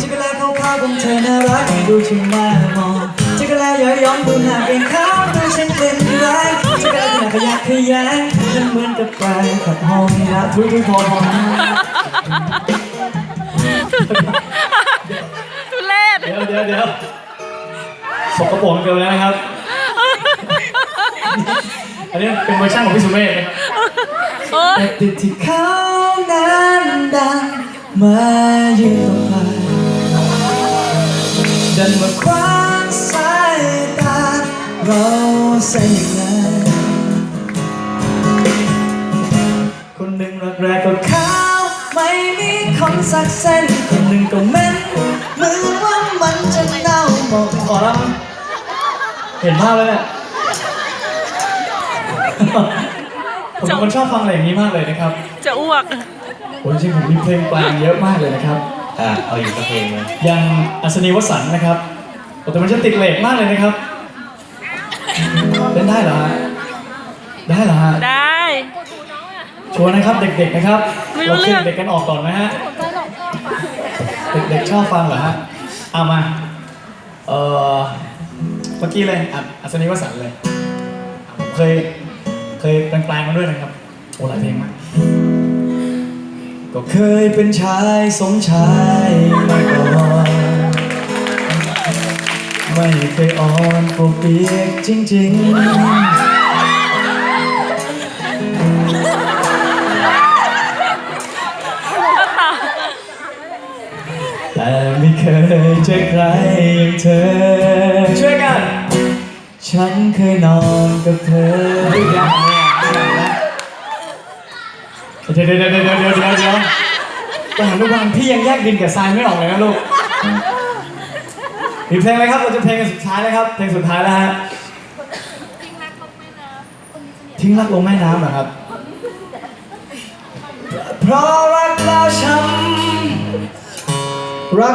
จักรแลขาวๆของเธอน่ารักดูช่างน่ามองจักรแลย้อยย้อนดูหน้าเองขาวดูฉันเป็นไรจักรแลขนาดขยักขยงมันเหมือนกับไปขับห้องน้ำทุยทุยพอพอทุเรศเดี๋ยวเดี๋ยวเดี๋ยวสกปรกเกินแล้วนะครับ อันนี้เป็นเวอร์ชันของพี่สุเมธนะครับโอ๊ยแต่ติดที่เขานั้นดัง มายืนตรงไปดันมาคว้างสายตาเราใส่ยังไงคนหนึ่งรักแรกก็ขาวไม่มีคนสักเส้นคนหนึ่งก็เหม็นมือนว่ามันจะเน่าหมดขอรับเห็นภาพแล้วเนี่ย ผมเป็นคนชอบฟังอะไรอย่างนี้มากเลยนะครับจะอ้วกโอ้ยจริงๆผมมีเพลงแปลงเยอะมากเลยนะครับ อะเอาอีกสักเพลงเลยอย่างอัศนีวสันต์นะครับโอ้แต่มันจะติดเหล็กมากเลยนะครับเล่นได้เหรอฮะได้เหรอฮะได้ชัวร์นะครับเด็กๆนะครับไม่รู้เราเรื่เชื่อง เด็กกันออกก่อนนะฮะเด็กๆชอบฟังเหรอฮะเอามาเอ่อเมื่อกี้เลยอะอัศนีวสันต์เลยอะผมเคย เคยแปลงๆมาด้วยนะครับโอ้หลายเพลงมากก็เคยเป็นชายสมชายมาก่อนไม่เคยอ่อนปวกเปียกจริงๆ แต่ไม่เคยเจอใครอย่างเธอ ช่วยกัน ฉันเคยนอนกับเธออย่างนี้ เดี๋ยวเดี๋ยวเดี๋ยวเดี๋ยวเดี๋ยวเดี๋ยวเดี๋ยวตอนอนุบาลพี่ยังแยกดินกับทรายไม่ออกเลยนะลูกมีเพลงอะไรครับเราจะเพลงกันสุดท้ายแล้วครับ เพลงสุดท้ายแล้วฮะทิ้งรักลงแม่น้ำเหรอครับ เพราะรักแล้วช้